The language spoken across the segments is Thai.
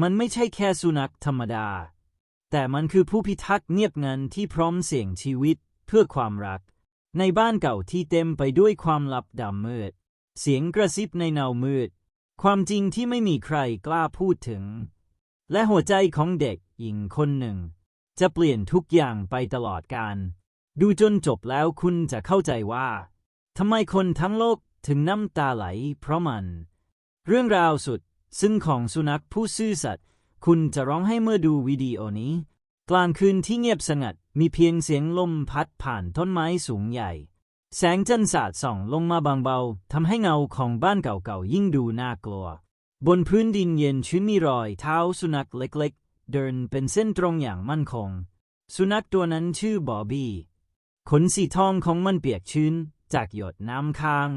มันไม่ใช่แค่สุนัขธรรมดา แต่มันคือผู้พิทักษ์เงียบงันที่พร้อมเสี่ยงชีวิตเพื่อความรัก ในบ้านเก่าที่เต็มไปด้วยความลับดำมืด เสียงกระซิบในเนามืด ความจริงที่ไม่มีใครกล้าพูดถึง และหัวใจของเด็กหญิงคนหนึ่ง จะเปลี่ยนทุกอย่างไปตลอดกาลดูจนจบแล้วคุณจะเข้าใจว่าทำไมคนทั้งโลกถึงน้ำตาไหลเพราะมัน เรื่องราวสุด ซึ่งของสุนัขผู้ซื่อสัตย์คุณจะร้องให้เมื่อดูวิดีโอนี้ กลางคืนที่เงียบสงัดมีเพียงเสียงลมพัดผ่านต้นไม้สูงใหญ่ แสงจันทร์สาดส่องลงมาบางเบาทำให้เงาของบ้านเก่าๆยิ่งดูน่ากลัว บนพื้นดินเย็นชื้นมีรอยเท้าสุนัขเล็กๆ เดินเป็นเส้นตรงอย่างมั่นคง สุนัขตัวนั้นชื่อบอบบี้ขนสีทองของมันเปียกชื้นจากหยดน้ำค้าง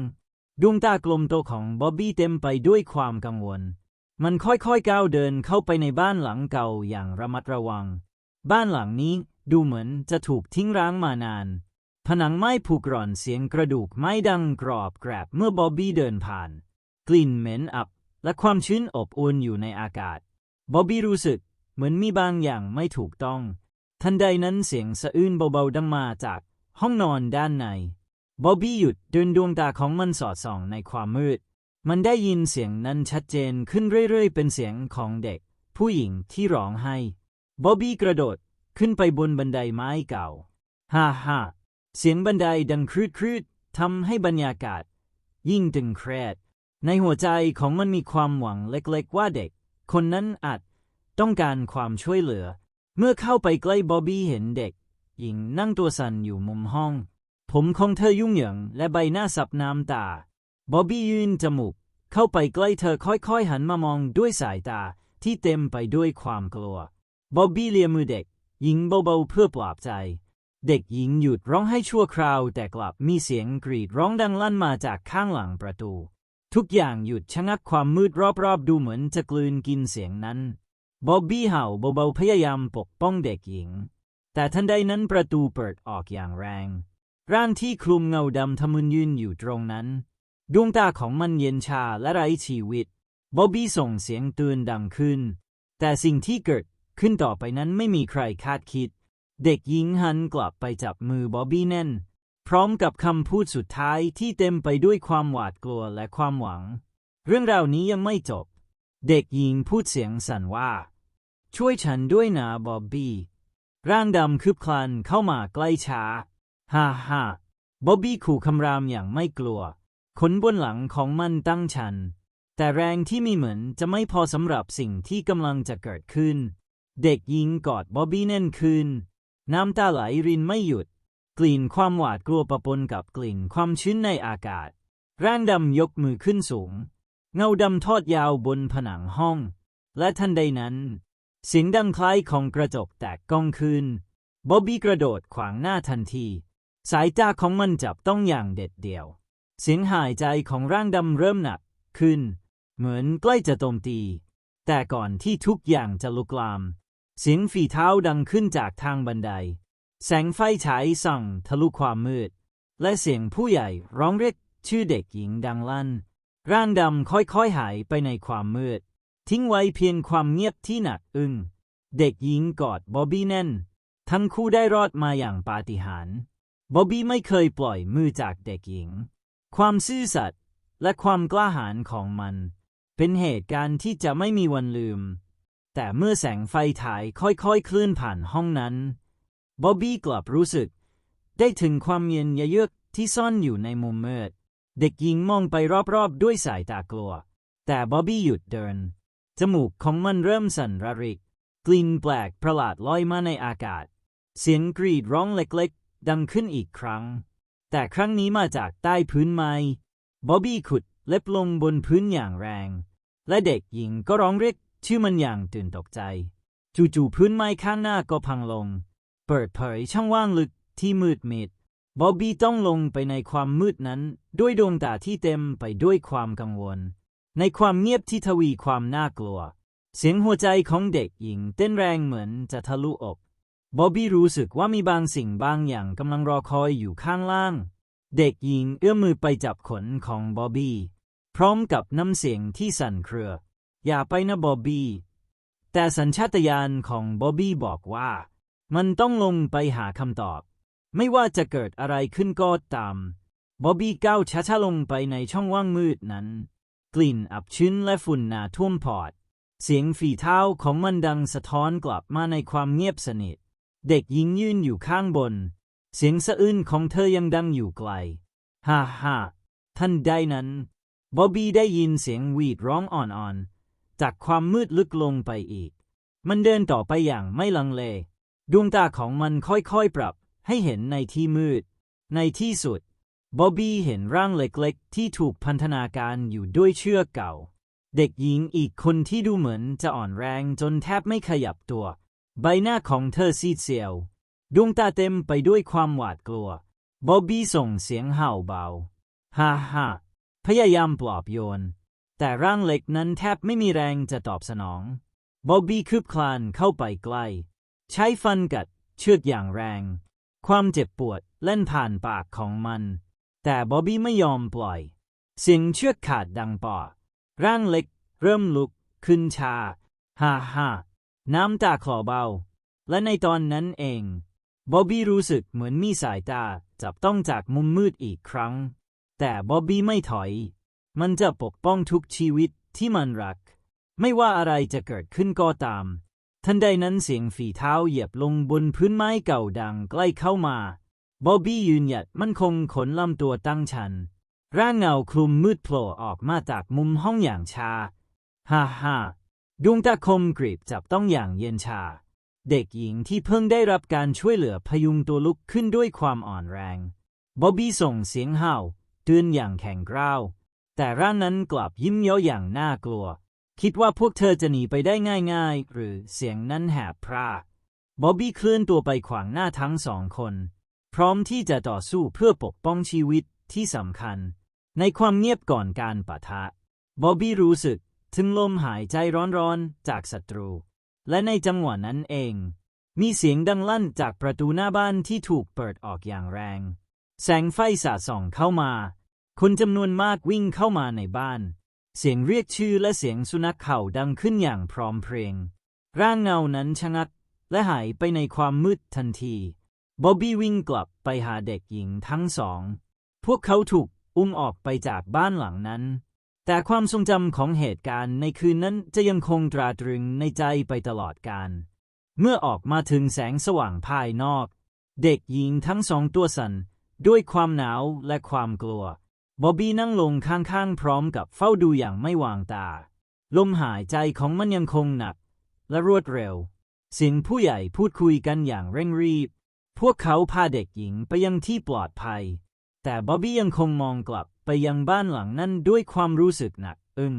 ดวงตากลมโตของบ๊อบบี้เต็มไปด้วยความกังวล มันค่อยๆก้าวเดินเข้าไปในบ้านหลังเก่าอย่างระมัดระวัง บ้านหลังนี้ดูเหมือนจะถูกทิ้งร้างมานาน ผนังไม้ผุกร่อนเสียงกระดูกไม้ดังกรอบแกรบเมื่อบอบบี้เดินผ่าน กลิ่นเหม็นอับและความชื้นอบอุ่นอยู่ในอากาศ บอบบี้รู้สึกเหมือนมีบางอย่างไม่ถูกต้อง ทันใดนั้นเสียงสะอื้นเบาๆดังมาจากห้องนอนด้านใน บอบบี้หยุดเดินดวงตาของมันสอดส่องในความมืด มันได้ยินเสียงนั้นชัดเจนขึ้นเรื่อยๆ เป็นเสียงของเด็ก ผู้หญิงที่ร้องไห้ บอบบี้กระโดดขึ้นไปบนบันไดไม้เก่า ฮ่าฮ่าเสียงบันไดดังครืดครืดทำให้บรรยากาศ ยิ่งตึงเครียด ในหัวใจของมันมีความหวังเล็กๆ ว่าเด็ก คนนั้นอาจต้องการความช่วยเหลือ เมื่อเข้าไปใกล้บอบบี้เห็นเด็ก หญิงนั่งตัวสั่นอยู่มุมห้อง ผมของเธอยุ่งเหยิงและใบหน้าสับน้ำตา บ๊อบบี้ยืนจมูกเข้าไปใกล้เธอค่อยๆ หันมามองด้วยสายตาที่เต็มไปด้วยความกลัว บ๊อบบี้เลียมือเด็กหญิงเบาๆเพื่อปลอบใจ เด็กหญิงหยุดร้องให้ชั่วคราว แต่กลับมีเสียงกรีดร้องดังลั่นมาจากข้างหลังประตู ทุกอย่างหยุดชะงักความมืดรอบๆ ดูเหมือนจะกลืนกินเสียงนั้น บ๊อบบี้เห่าเบาๆพยายามปกป้องเด็กหญิง แต่ทันใดนั้นประตูเปิดออกอย่างแรง ร่างที่คลุมเงาดำทะมึนยืนอยู่ตรงนั้น ดวงตาของมันเย็นชาและไร้ชีวิต บ๊อบบี้ส่งเสียงเตือนดังขึ้น แต่สิ่งที่เกิดขึ้นต่อไปนั้นไม่มีใครคาดคิด เด็กหญิงหันกลับไปจับมือบ๊อบบี้แน่น พร้อมกับคำพูดสุดท้ายที่เต็มไปด้วยความหวาดกลัวและความหวัง เรื่องราวนี้ยังไม่จบ เด็กหญิงพูดเสียงสั่นว่า ช่วยฉันด้วยนะบ๊อบบี้ ร่างดำคืบคลานเข้ามาใกล้ช้า ฮ่าฮ่าบ๊อบบี้ขู่คำรามอย่างไม่กลัว ขนบนหลังของมันตั้งชัน แต่แรงที่มีเหมือนจะไม่พอสำหรับสิ่งที่กำลังจะเกิดขึ้น เด็กยิงกอดบ๊อบบี้แน่นขึ้นน้ำตาไหลรินไม่หยุด กลิ่นความหวาดกลัวปะปนกับกลิ่นความชื้นในอากาศ ร่างดำยกมือขึ้นสูง เงาดำทอดยาวบนผนังห้อง และทันใดนั้นเสียงดังคล้ายของกระจกแตกก้องขึ้นบ๊อบบี้กระโดดขวางหน้าทันที สายตาของมันจับต้องอย่างเด็ดเดี่ยว เสียงหายใจของร่างดำเริ่มหนักขึ้น เหมือนใกล้จะโจมตี แต่ก่อนที่ทุกอย่างจะลุกลาม เสียงฝีเท้าดังขึ้นจากทางบันได แสงไฟฉายส่องทะลุความมืด และเสียงผู้ใหญ่ร้องเรียกชื่อเด็กหญิงดังลั่น ร่างดำค่อยๆหายไปในความมืด ทิ้งไว้เพียงความเงียบที่หนักอึ้ง เด็กหญิงกอดบอบบี้แน่น ทั้งคู่ได้รอดมาอย่างปาฏิหาริย์ บอบบี้ไม่เคยปล่อยมือจากเด็กหญิง ความซื่อสัตย์และความกล้าหาญของมัน เป็นเหตุการณ์ที่จะไม่มีวันลืม แต่เมื่อแสงไฟถ่ายค่อยๆ เคลื่อนผ่านห้องนั้นบ๊อบบี้กลับรู้สึก ได้ถึงความเย็นเยือกที่ซ่อนอยู่ในมุมมืด เด็กหญิงมองไปรอบๆ ด้วยสายตากลัว แต่บ๊อบบี้หยุดเดิน จมูกของมันเริ่มสั่นระริก กลิ่นแปลกประหลาดลอยมาในอากาศ เสียงกรีดร้องเล็กๆ ดังขึ้นอีกครั้ง แต่ครั้งนี้มาจากใต้พื้นไม้ บ๊อบบี้ขุดเล็บลงบนพื้นอย่างแรง และเด็กหญิงก็ร้องเรียกชื่อมันอย่างตื่นตกใจ จู่ๆพื้นไม้ข้างหน้าก็พังลง เปิดเผยช่องว่างลึกที่มืดมิด บ๊อบบี้ต้องลงไปในความมืดนั้น ด้วยดวงตาที่เต็มไปด้วยความกังวล ในความเงียบที่ทวีความน่ากลัว เสียงหัวใจของเด็กหญิงเต้นแรงเหมือนจะทะลุอก บ๊อบบี้รู้สึกว่ามีบางสิ่งบางอย่างกำลังรอคอยอยู่ข้างล่าง เด็กหญิงเอื้อมมือไปจับขนของบ๊อบบี้พร้อมกับน้ำเสียงที่สั่นเครือ อย่าไปนะบ๊อบบี้แต่สัญชาตญาณของบ๊อบบี้บอกว่า มันต้องลงไปหาคำตอบ ไม่ว่าจะเกิดอะไรขึ้นก็ตามบ๊อบบี้ก้าวช้าๆลงไปในช่องว่างมืดนั้น กลิ่นอับชื้นและฝุ่นหนาท่วมพอด เสียงฝีเท้าของมันดังสะท้อนกลับมาในความเงียบสนิท เด็กหญิงยืนอยู่ข้างบน เสียงสะอื้นของเธอยังดังอยู่ไกล ฮ่าฮ่าทันใดนั้น บอบบี้ได้ยินเสียงหวีดร้องอ่อนๆ จากความมืดลึกลงไปอีก มันเดินต่อไปอย่างไม่ลังเล ดวงตาของมันค่อยๆปรับให้เห็นในที่มืด ในที่สุด บอบบี้เห็นร่างเล็กๆ ที่ถูกพันธนาการอยู่ด้วยเชือกเก่า เด็กหญิงอีกคนที่ดูเหมือนจะอ่อนแรงจนแทบไม่ขยับตัว ใบหน้าของเธอซีดเซียว ดวงตาเต็มไปด้วยความหวาดกลัว บอบบี้ส่งเสียงเห่าเบา ฮ่าฮ่าพยายามปลอบโยน แต่ร่างเล็กนั้นแทบไม่มีแรงจะตอบสนอง บอบบี้คืบคลานเข้าไปใกล้ ใช้ฟันกัดเชือกอย่างแรง ความเจ็บปวดเล่นผ่านปากของมัน แต่บอบบี้ไม่ยอมปล่อย เสียงเชือกขาดดังปอร่างเล็กเริ่มลุกขึ้นชา ฮ่าฮ่า น้ำตาคลอเบา และในตอนนั้นเองบ๊อบบี้รู้สึกเหมือนมีสายตาจับต้องจากมุมมืดอีกครั้ง แต่บ๊อบบี้ไม่ถอย มันจะปกป้องทุกชีวิตที่มันรัก ไม่ว่าอะไรจะเกิดขึ้นก็ตาม ทันใดนั้นเสียงฝีเท้าเหยียบลงบนพื้นไม้เก่าดังใกล้เข้ามาบ๊อบบี้ยืนหยัดมั่นคงขนลำตัวตั้งชัน ร่างเงาคลุมมืดโผล่ออกมาจากมุมห้องอย่างชา ฮ่าฮ่า ดวงตาคมกรีบจับต้องอย่างเย็นชา เด็กหญิงที่เพิ่งได้รับการช่วยเหลือพยุงตัวลุกขึ้นด้วยความอ่อนแรง บ๊อบบี้ส่งเสียงเห่าเตือนอย่างแข็งกร้าว แต่ร่างนั้นกลับยิ้มเย้าอย่างน่ากลัว คิดว่าพวกเธอจะหนีไปได้ง่ายๆ หรือเสียงนั้นแหบพร่าบ๊อบบี้เคลื่อนตัวไปขวางหน้าทั้งสองคน พร้อมที่จะต่อสู้เพื่อปกป้องชีวิตที่สำคัญ ในความเงียบก่อนการปะทะบ๊อบบี้รู้สึก ถึงลมหายใจร้อนๆจากศัตรู และในจังหวะนั้นเอง มีเสียงดังลั่นจากประตูหน้าบ้านที่ถูกเปิดออกอย่างแรง แสงไฟสาดส่องเข้ามา คนจำนวนมากวิ่งเข้ามาในบ้าน เสียงเรียกชื่อและเสียงสุนัขเข่าดังขึ้นอย่างพร้อมเพรียง ร่างเงานั้นชะงักและหายไปในความมืดทันทีบ๊อบบี้วิ่งกลับไปหาเด็กหญิงทั้งสอง พวกเขาถูกอุ้มออกไปจากบ้านหลังนั้น แต่ความทรงจำของเหตุการณ์ในคืนนั้นจะยังคงตราตรึงในใจไปตลอดกาลเมื่อออกมาถึงแสงสว่างภายนอก เด็กหญิงทั้งสองตัวสั่นด้วยความหนาวและความกลัว บอบบี้นั่งลงข้างๆ พร้อมกับเฝ้าดูอย่างไม่วางตา ลมหายใจของมันยังคงหนัก และรวดเร็ว เสียงผู้ใหญ่พูดคุยกันอย่างเร่งรีบ พวกเขาพาเด็กหญิงไปยังที่ปลอดภัย แต่บอบบี้ยังคงมองกลับ ไปยังบ้านหลังนั้นด้วยความรู้สึกหนักอึ้ง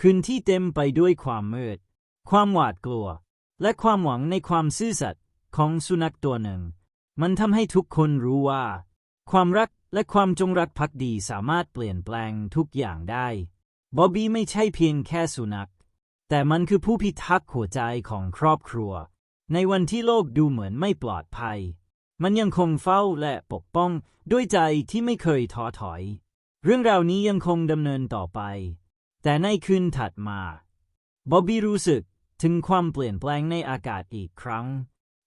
คืนที่เต็มไปด้วยความมืด ความหวาดกลัว และความหวังในความซื่อสัตย์ของสุนัขตัวหนึ่ง มันทำให้ทุกคนรู้ว่า ความรักและความจงรักภักดีสามารถเปลี่ยนแปลงทุกอย่างได้บ๊อบบี้ไม่ใช่เพียงแค่สุนัข แต่มันคือผู้พิทักษ์หัวใจของครอบครัว ในวันที่โลกดูเหมือนไม่ปลอดภัย มันยังคงเฝ้าและปกป้องด้วยใจที่ไม่เคยท้อถอย เรื่องราวนี้ยังคงดำเนินต่อไป แต่ในคืนถัดมาบ๊อบบี้รู้สึกถึงความเปลี่ยนแปลงในอากาศอีกครั้ง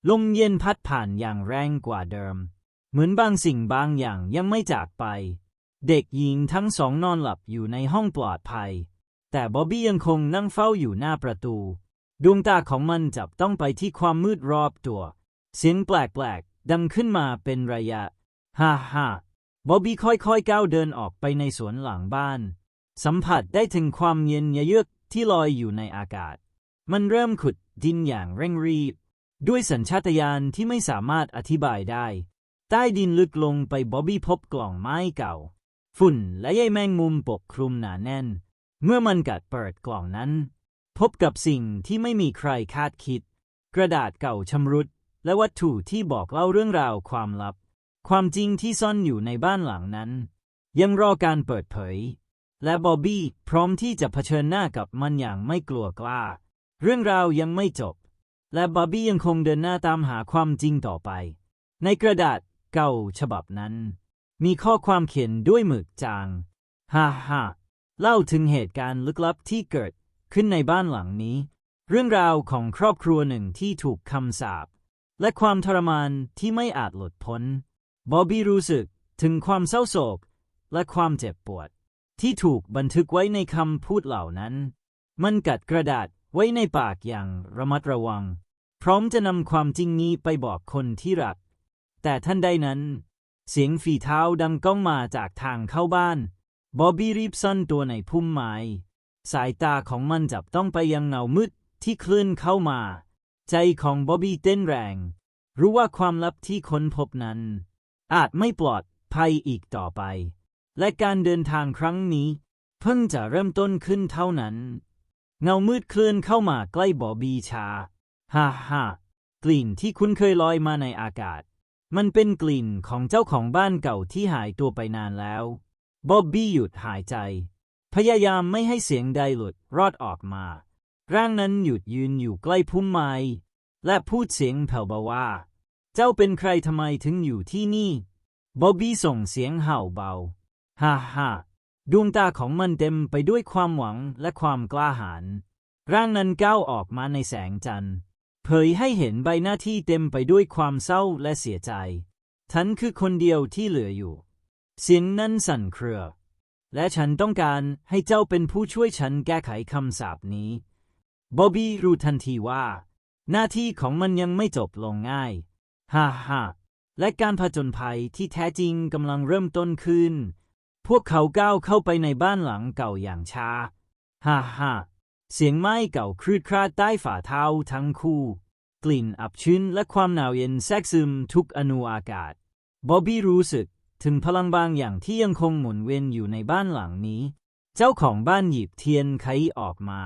ลมเย็นพัดผ่านอย่างแรงกว่าเดิม เหมือนบางสิ่งบางอย่างยังไม่จากไป เด็กหญิงทั้งสองนอนหลับอยู่ในห้องปลอดภัย แต่บ๊อบบี้ยังคงนั่งเฝ้าอยู่หน้าประตู ดวงตาของมันจับต้องไปที่ความมืดรอบตัว เสียงแปลกๆดังขึ้นมาเป็นระยะ ฮ่าฮ่า บ๊อบบี้ค่อยๆก้าวเดินออกไปในสวนหลังบ้าน สัมผัสได้ถึงความเย็นเยือกที่ลอยอยู่ในอากาศ มันเริ่มขุดดินอย่างเร่งรีบ ด้วยสัญชาตญาณที่ไม่สามารถอธิบายได้ ใต้ดินลึกลงไปบ๊อบบี้พบกล่องไม้เก่า ฝุ่นและใยแมงมุมปกคลุมหนาแน่น เมื่อมันกัดเปิดกล่องนั้น พบกับสิ่งที่ไม่มีใครคาดคิด กระดาษเก่าชำรุด และวัตถุที่บอกเล่าเรื่องราวความลับ ความจริงที่ซ่อนอยู่ในบ้านหลังนั้น ยังรอการเปิดเผย และบอบบี้พร้อมที่จะเผชิญหน้ากับมันอย่างไม่กลัวกล้า เรื่องราวยังไม่จบ และบอบบี้ยังคงเดินหน้าตามหาความจริงต่อไป ในกระดาษเก่าฉบับนั้น มีข้อความเขียนด้วยหมึกจางฮ่าฮ่าเล่าถึงเหตุการณ์ลึกลับที่เกิดขึ้นในบ้านหลังนี้ เรื่องราวของครอบครัวหนึ่งที่ถูกคำสาปและความทรมานที่ไม่อาจหลุดพ้น บอบบี้รู้สึกถึงความเศร้าโศกและความเจ็บปวด ที่ถูกบันทึกไว้ในคำพูดเหล่านั้น มันกัดกระดาษไว้ในปากอย่างระมัดระวัง พร้อมจะนำความจริงนี้ไปบอกคนที่รัก แต่ท่านใดนั้น เสียงฝีเท้าดังก้องมาจากทางเข้าบ้าน บอบบี้รีบซ่อนตัวในพุ่มไม้สายตาของมันจับต้องไปยังเงามืดที่คลื่นเข้ามา ใจของบอบบี้เต้นแรง รู้ว่าความลับที่ค้นพบนั้น อาจไม่ปลอดภัยอีกต่อไป และการเดินทางครั้งนี้ เพิ่งจะเริ่มต้นขึ้นเท่านั้น เงามืดเคลื่อนเข้ามาใกล้บอบบี้ชา ฮ่าฮ่ากลิ่นที่คุ้นเคยลอยมาในอากาศ มันเป็นกลิ่นของเจ้าของบ้านเก่าที่หายตัวไปนานแล้วบ๊อบบี้หยุดหายใจ พยายามไม่ให้เสียงใดหลุดรอดออกมา ร่างนั้นหยุดยืนอยู่ใกล้พุ่มไม้และพูดเสียงแผ่วเบาว่า เจ้าเป็นใครทำไมถึงอยู่ที่นี่ บ๊อบบี้ส่งเสียงเห่าเบา ฮ่าฮ่าดวงตาของมันเต็มไปด้วยความหวังและความกล้าหาญ ร่างนั้นก้าวออกมาในแสงจันทร์ เผยให้เห็นใบหน้าที่เต็มไปด้วยความเศร้าและเสียใจ ฉันคือคนเดียวที่เหลืออยู่เสียงนั้นสั่นเครือ และฉันต้องการให้เจ้าเป็นผู้ช่วยฉันแก้ไขคำสาปนี้บอบบี้รู้ทันทีว่า หน้าที่ของมันยังไม่จบลงง่าย ฮ่าฮ่าและการผจญภัยที่แท้จริงกำลังเริ่มต้นขึ้น พวกเขาก้าวเข้าไปในบ้านหลังเก่าอย่างช้า ฮ่าฮ่าเสียงไม้เก่าครืดคราดใต้ฝ่าเท้าทั้งคู่ กลิ่นอับชื้นและความหนาวเย็นแทรกซึมทุกอนุอากาศ บอบบี้รู้สึกถึงพลังบางอย่างที่ยังคงหมุนเวียนอยู่ในบ้านหลังนี้ เจ้าของบ้านหยิบเทียนไขออกมา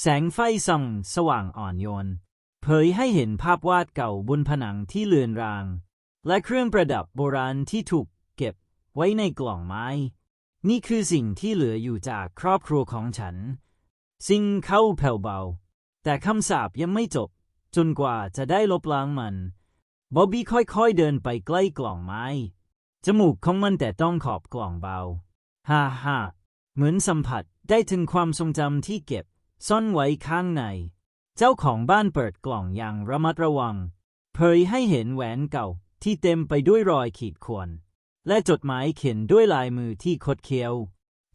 แสงไฟส่องสว่างอ่อนโยน เผยให้เห็นภาพวาดเก่าบนผนังที่เลือนราง และเครื่องประดับโบราณที่ถูกเก็บไว้ในกล่องไม้ นี่คือสิ่งที่เหลืออยู่จากครอบครัวของฉัน สิ่งเข้าแผ่วเบา แต่คำสาปยังไม่จบ จนกว่าจะได้ลบล้างมันบ๊อบบี้ค่อยๆเดินไปใกล้กล่องไม้ จมูกของมันแต่ต้องขอบกล่องเบา ฮ่าฮ่าเหมือนสัมผัสได้ถึงความทรงจำที่เก็บซ่อนไว้ข้างใน เจ้าของบ้านเปิดกล่องอย่างระมัดระวัง เผยให้เห็นแหวนเก่าที่เต็มไปด้วยรอยขีดข่วนและจดหมายเขียนด้วยลายมือที่คดเคี้ยว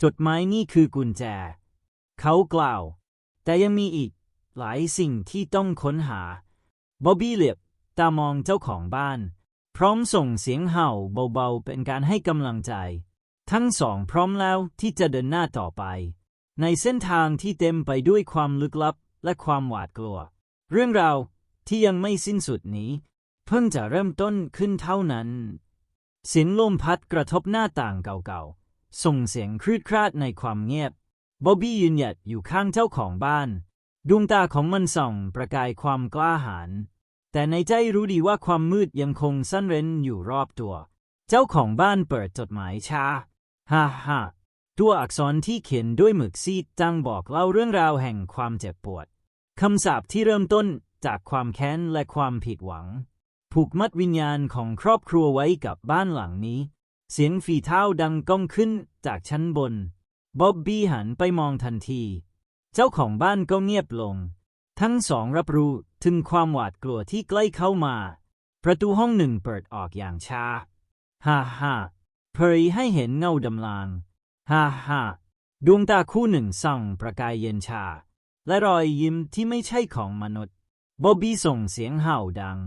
จดหมายนี่คือกุญแจ เขากล่าว แต่ยังมีอีกหลายสิ่งที่ต้องค้นหาบ๊อบบี้เหลียบตามองเจ้าของบ้าน พร้อมส่งเสียงเห่าเบาๆ เป็นการให้กำลังใจ ทั้งสองพร้อมแล้วที่จะเดินหน้าต่อไป ในเส้นทางที่เต็มไปด้วยความลึกลับ และความหวาดกลัว เรื่องราวที่ยังไม่สิ้นสุดนี้ เพิ่งจะเริ่มต้นขึ้นเท่านั้นสียงลมพัดกระทบหน้าต่างเก่าๆ ส่งเสียงครืดคราดในความเงียบบ๊อบบี้ยืนหยัดอยู่ข้างเจ้าของบ้าน ดวงตาของมันส่องประกายความกล้าหาญแต่ในใจรู้ดีว่าความมืดยังคงซ่อนเร้นอยู่รอบตัว เจ้าของบ้านเปิดจดหมายช้า ฮ่าฮ่า ตัวอักษรที่เขียนด้วยหมึกซีดจังบอกเล่าเรื่องราวแห่งความเจ็บปวด คำสาปที่เริ่มต้นจากความแค้นและความผิดหวัง ผูกมัดวิญญาณของครอบครัวไว้กับบ้านหลังนี้ เสียงฝีเท้าดังก้องขึ้นจากชั้นบน บ๊อบบี้หันไปมองทันที เจ้าของบ้านก็เงียบลง ทั้งสองรับรู้ถึงความหวาดกลัวที่ใกล้เข้ามา ประตูห้องหนึ่งเปิดออกอย่างช้า ฮ่าฮ่าเผยให้เห็นเงาดำลาง ฮ่าฮ่าดวงตาคู่หนึ่งส่องประกายเย็นชา และรอยยิ้มที่ไม่ใช่ของมนุษย์บอบบี้ส่งเสียงเห่าดัง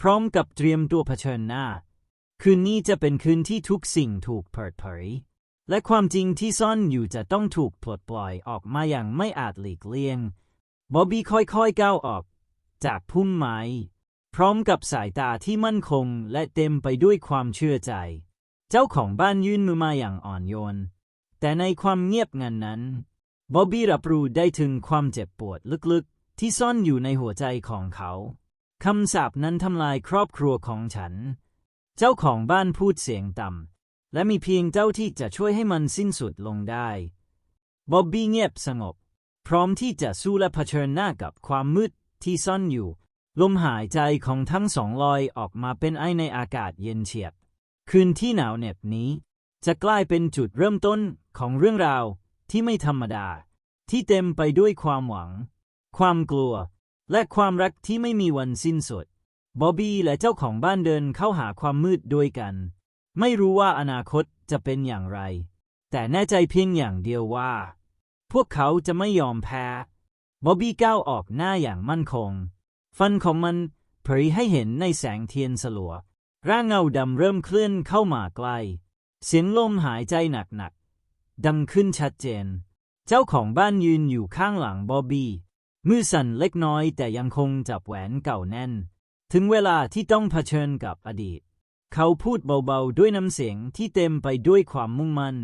พร้อมกับเตรียมตัวเผชิญหน้า คืนนี้จะเป็นคืนที่ทุกสิ่งถูกเปิดเผย และความจริงที่ซ่อนอยู่จะต้องถูกปลดปล่อยออกมาอย่างไม่อาจหลีกเลี่ยงบอบบี้ค่อยๆก้าวออก จากพุ่มไม้ พร้อมกับสายตาที่มั่นคงและเต็มไปด้วยความเชื่อใจ เจ้าของบ้านยื่นมือมาอย่างอ่อนโยน แต่ในความเงียบงันนั้นบ๊อบบี้รับรู้ได้ถึงความเจ็บปวดลึกๆ ที่ซ่อนอยู่ในหัวใจของเขาคำสาปนั้นทำลายครอบครัวของฉัน เจ้าของบ้านพูดเสียงต่ำ และมีเพียงเจ้าที่จะช่วยให้มันสิ้นสุดลงได้ บ๊อบบี้เงียบสงบ พร้อมที่จะสู้และเผชิญหน้ากับความมืดที่ซ่อนอยู่ ลมหายใจของทั้งสองลอยออกมาเป็นไอในอากาศเย็นเฉียบ คืนที่หนาวเหน็บนี้ จะกลายเป็นจุดเริ่มต้นของเรื่องราวที่ไม่ธรรมดา ที่เต็มไปด้วยความหวัง ความกลัว และความรักที่ไม่มีวันสิ้นสุด บอบบี้และเจ้าของบ้านเดินเข้าหาความมืดด้วยกัน ไม่รู้ว่าอนาคตจะเป็นอย่างไร แต่แน่ใจเพียงอย่างเดียวว่า พวกเขาจะไม่ยอมแพ้ บอบบี้ก้าวออกหน้าอย่างมั่นคง ฟันของมันเผยให้เห็นในแสงเทียนสลัว ร่างเงาดำเริ่มเคลื่อนเข้ามาใกล้ เสียงลมหายใจหนักๆดังขึ้นชัดเจน เจ้าของบ้านยืนอยู่ข้างหลังบอบบี้ มือสั่นเล็กน้อยแต่ยังคงจับแหวนเก่าแน่น ถึงเวลาที่ต้องเผชิญกับอดีต เขาพูดเบาๆด้วยน้ำเสียงที่เต็มไปด้วยความมุ่งมั่น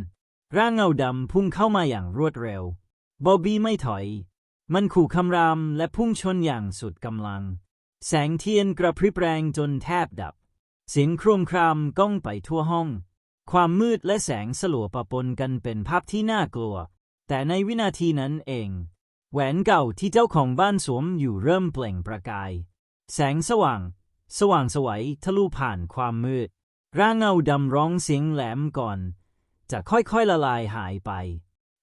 ร่างเงาดำพุ่งเข้ามาอย่างรวดเร็ว บอบบี้ไม่ถอย มันขู่คำรามและพุ่งชนอย่างสุดกำลัง แสงเทียนกระพริบแรงจนแทบดับ เสียงโครมครามก้องไปทั่วห้อง ความมืดและแสงสลัวปะปนกันเป็นภาพที่น่ากลัว แต่ในวินาทีนั้นเอง แหวนเก่าที่เจ้าของบ้านสวมอยู่เริ่มเปล่งประกาย แสงสว่าง สว่างสวัยทะลุผ่านความมืด ร่างเงาดำร้องเสียงแหลมก่อน จะค่อยๆละลายหายไป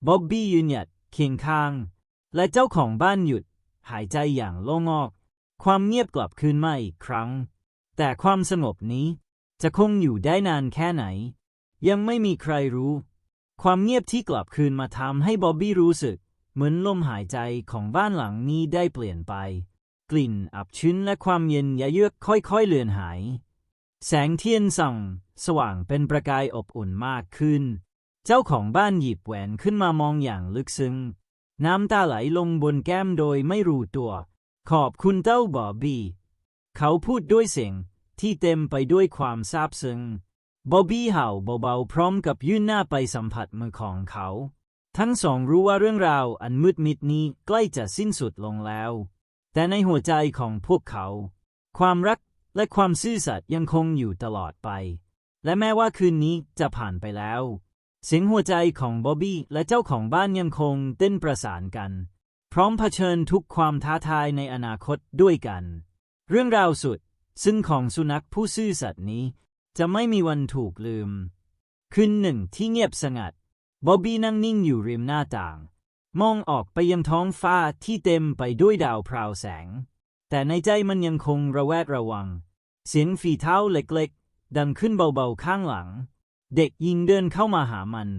บ๊อบบี้ยืนหยัดเคียงข้าง และเจ้าของบ้านหยุด หายใจอย่างโล่งอก ความเงียบกลับคืนมาอีกครั้ง แต่ความสงบนี้จะคงอยู่ได้นานแค่ไหน ยังไม่มีใครรู้ ความเงียบที่กลับคืนมาทำให้บอบบี้รู้สึก เหมือนลมหายใจของบ้านหลังนี้ได้เปลี่ยนไป กลิ่นอับชื้นและความเย็นยะเยือกค่อยๆเลือนหาย แสงเทียนส่องสว่างเป็นประกายอบอุ่นมากขึ้น เจ้าของบ้านหยิบแหวนขึ้นมามองอย่างลึกซึ้ง น้ำตาไหลลงบนแก้มโดยไม่รู้ตัว ขอบคุณเจ้าบอบบี้ เขาพูดด้วยเสียงที่เต็มไปด้วยความซาบซึ้ง บอบบี้เห่าเบาๆพร้อมกับยื่นหน้าไปสัมผัสมือของเขา ทั้งสองรู้ว่าเรื่องราวอันมืดมิดนี้ใกล้จะสิ้นสุดลงแล้ว แต่ในหัวใจของพวกเขา ความรักและความซื่อสัตย์ยังคงอยู่ตลอดไป และแม้ว่าคืนนี้จะผ่านไปแล้ว เสียงหัวใจของบอบบี้และเจ้าของบ้านยังคงเต้นประสานกัน พร้อมเผชิญทุกความท้าทายในอนาคตด้วยกัน เรื่องราวสุดซึ่งของสุนัขผู้ซื่อสัตย์นี้ จะไม่มีวันถูกลืม คืนหนึ่งที่เงียบสงัด บอบบี้นั่งนิ่งอยู่ริมหน้าต่าง มองออกไปยังท้องฟ้าที่เต็มไปด้วยดาวพราวแสง แต่ในใจมันยังคงระแวดระวัง เสียงฝีเท้าเล็กๆ ดังขึ้นเบาๆข้างหลัง เด็กหญิงเดินเข้ามาหามัน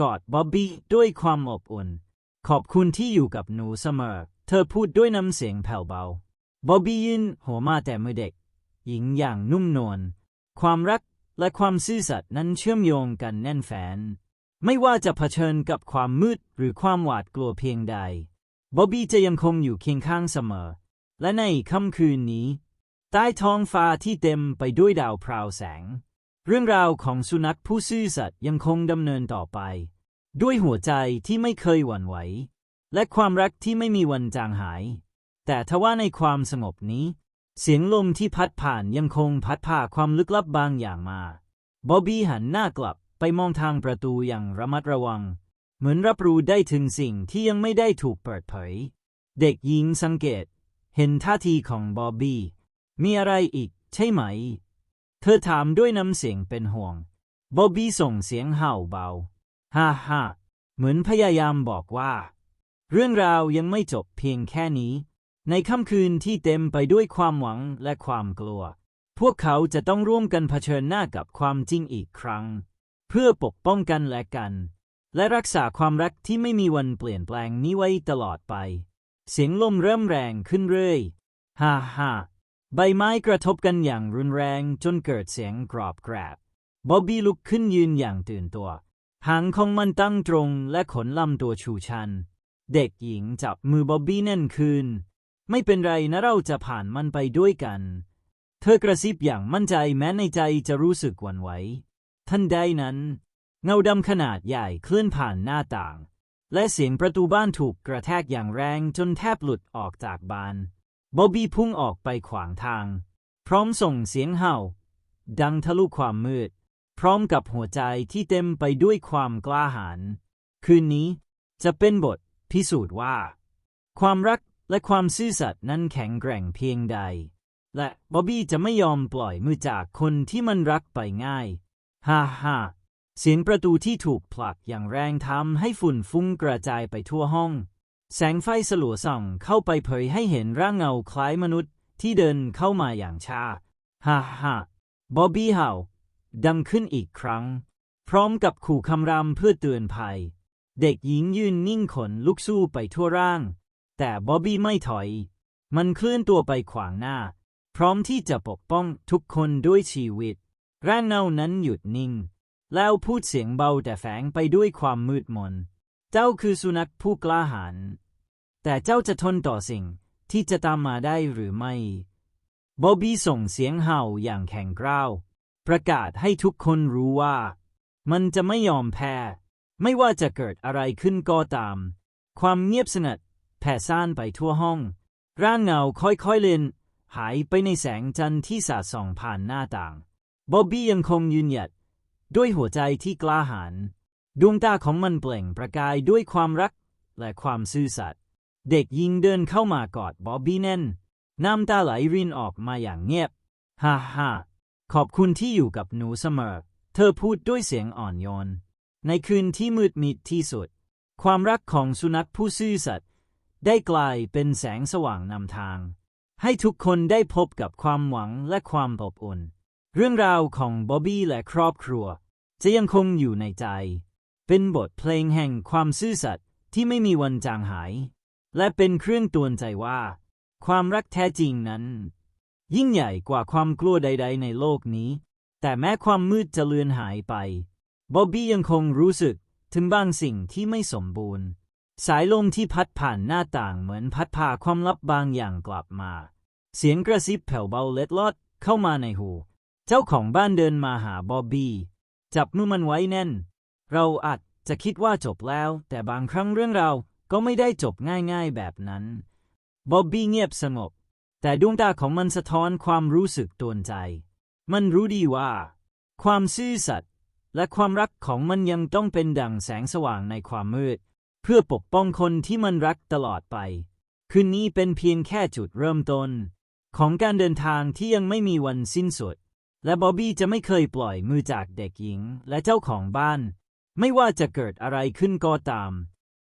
กอดบอบบี้ด้วยความอบอุ่น ขอบคุณที่อยู่กับหนูเสมอ เธอพูดด้วยน้ำเสียงแผ่วเบา บอบบี้ยื่นหัวมาแต่มือเด็ก หญิงอย่างนุ่มนวล ความรักและความซื่อสัตย์นั้นเชื่อมโยงกันแน่นแฟน ไม่ว่าจะเผชิญกับความมืดหรือความหวาดกลัวเพียงใดบ๊อบบี้จะยังคงอยู่เคียงข้างเสมอ และในค่ำคืนนี้ ใต้ท้องฟ้าที่เต็มไปด้วยดาวพราวแสง เรื่องราวของสุนัขผู้ซื่อสัตย์ยังคงดำเนินต่อไป ด้วยหัวใจที่ไม่เคยหวั่นไหว และความรักที่ไม่มีวันจางหาย แต่ทว่าในความสงบนี้ เสียงลมที่พัดผ่านยังคงพัดพาความลึกลับบางอย่างมา บอบบี้หันหน้ากลับไปมองทางประตูอย่างระมัดระวัง เหมือนรับรู้ได้ถึงสิ่งที่ยังไม่ได้ถูกเปิดเผย เด็กหญิงสังเกต เห็นท่าทีของบอบบี้ มีอะไรอีกใช่ไหม เธอถามด้วยน้ำเสียงเป็นห่วง บอบบี้ส่งเสียงเห่าเบา ฮ่าฮ่าเหมือนพยายามบอกว่า เรื่องราวยังไม่จบเพียงแค่นี้ ในค่ำคืนที่เต็มไปด้วยความหวังและความกลัว พวกเขาจะต้องร่วมกันเผชิญหน้ากับความจริงอีกครั้ง เพื่อปกป้องกันและกัน และรักษาความรักที่ไม่มีวันเปลี่ยนแปลงนี้ไว้ตลอดไป เสียงลมเริ่มแรงขึ้นเรื่อยฮ่าฮ่าใบไม้กระทบกันอย่างรุนแรงจนเกิดเสียงกรอบแกรบบ๊อบบี้ลุกขึ้นยืนอย่างตื่นตัวหางของมันตั้งตรงและขนลำตัวชูชัน เด็กหญิงจับมือบ๊อบบี้แน่นคืน ไม่เป็นไรนะเราจะผ่านมันไปด้วยกัน เธอกระซิบอย่างมั่นใจแม้ในใจจะรู้สึกหวั่นไหวทันใดนั้น เงาดำขนาดใหญ่เคลื่อนผ่านหน้าต่าง และเสียงประตูบ้านถูกกระแทกอย่างแรงจนแทบหลุดออกจากบานบอบบี้พุ่งออกไปขวางทาง พร้อมส่งเสียงเห่า ดังทะลุความมืด พร้อมกับหัวใจที่เต็มไปด้วยความกล้าหาญคืนนี้จะเป็นบทพิสูจน์ว่า ความรัก และความซื่อสัตย์นั้นแข็งแกร่งเพียงใด และบ๊อบบี้จะไม่ยอมปล่อยมือจากคนที่มันรักไปง่าย ฮ่าฮ่าเสียงประตูที่ถูกผลักอย่างแรงทำให้ฝุ่นฟุ้งกระจายไปทั่วห้อง แสงไฟสลัวส่องเข้าไปเผยให้เห็นร่างเงาคล้ายมนุษย์ที่เดินเข้ามาอย่างช้า ฮ่าฮ่าบอบบี้เห่าดังขึ้นอีกครั้ง พร้อมกับขู่คำรามเพื่อเตือนภัย เด็กหญิงยืนนิ่งขนลุกสู้ไปทั่วร่าง แต่บอบบี้ไม่ถอย มันเคลื่อนตัวไปขวางหน้า พร้อมที่จะปกป้องทุกคนด้วยชีวิต ร่างเงานั้นหยุดนิ่ง แล้วพูดเสียงเบาแต่แฝงไปด้วยความมืดมน เจ้าคือสุนัขผู้กล้าหาญแต่เจ้าจะทนต่อสิ่งที่จะตามมาได้หรือไม่บอบบี้ส่งเสียงเห่าอย่างแข็งกร้าว ประกาศให้ทุกคนรู้ว่า มันจะไม่ยอมแพ้ ไม่ว่าจะเกิดอะไรขึ้นก็ตาม ความเงียบสงัด ผ่ซ่านไปทั่วห้อง ร่างเงาค่อยๆเลือนหายไปในแสงจันทร์ที่สาดส่องผ่านหน้าต่างบอบบี้ยังคงยืนหยัด ด้วยหัวใจที่กล้าหาญดวงตาของมันเปล่งประกายด้วยความรักและความซื่อสัตย์เด็กยิงเดินเข้ามากอดบอบบี้แน่น น้ำตาไหลรินออกมาอย่างเงียบ ฮ่าฮ่าขอบคุณที่อยู่กับหนูเสมอ เธอพูดด้วยเสียงอ่อนโยน ในคืนที่มืดมิดที่สุด ความรักของสุนัขผู้ซื่อสัตย์ ได้กลายเป็นแสงสว่างนำทาง ให้ทุกคนได้พบกับความหวังและความอบอุ่น เรื่องราวของบ๊อบบี้และครอบครัว จะยังคงอยู่ในใจ เป็นบทเพลงแห่งความซื่อสัตย์ที่ไม่มีวันจางหาย และเป็นเครื่องตือนใจว่า ความรักแท้จริงนั้น ยิ่งใหญ่กว่าความกลัวใด ๆ ในโลกนี้ แต่แม้ความมืดจะเลือนหายไปบ๊อบบี้ยังคงรู้สึกถึงบางสิ่งที่ไม่สมบูรณ์ สายลมที่พัดผ่านหน้าต่างเหมือนพัดพาความลับบางอย่างกลับมา เสียงกระซิบแผ่วเบาเล็ดลอดเข้ามาในหู เจ้าของบ้านเดินมาหาบอบบี้ จับมือมันไว้แน่น เราอาจจะคิดว่าจบแล้ว แต่บางครั้งเรื่องเราก็ไม่ได้จบง่ายๆแบบนั้น บอบบี้เงียบสงบ แต่ดวงตาของมันสะท้อนความรู้สึกตวนใจ มันรู้ดีว่า ความซื่อสัตย์และความรักของมันยังต้องเป็นดั่งแสงสว่างในความมืด เพื่อปกป้องคนที่มันรักตลอดไป คืนนี้เป็นเพียงแค่จุดเริ่มต้น ของการเดินทางที่ยังไม่มีวันสิ้นสุด และบอบบี้จะไม่เคยปล่อยมือจากเด็กหญิงและเจ้าของบ้าน ไม่ว่าจะเกิดอะไรขึ้นก็ตาม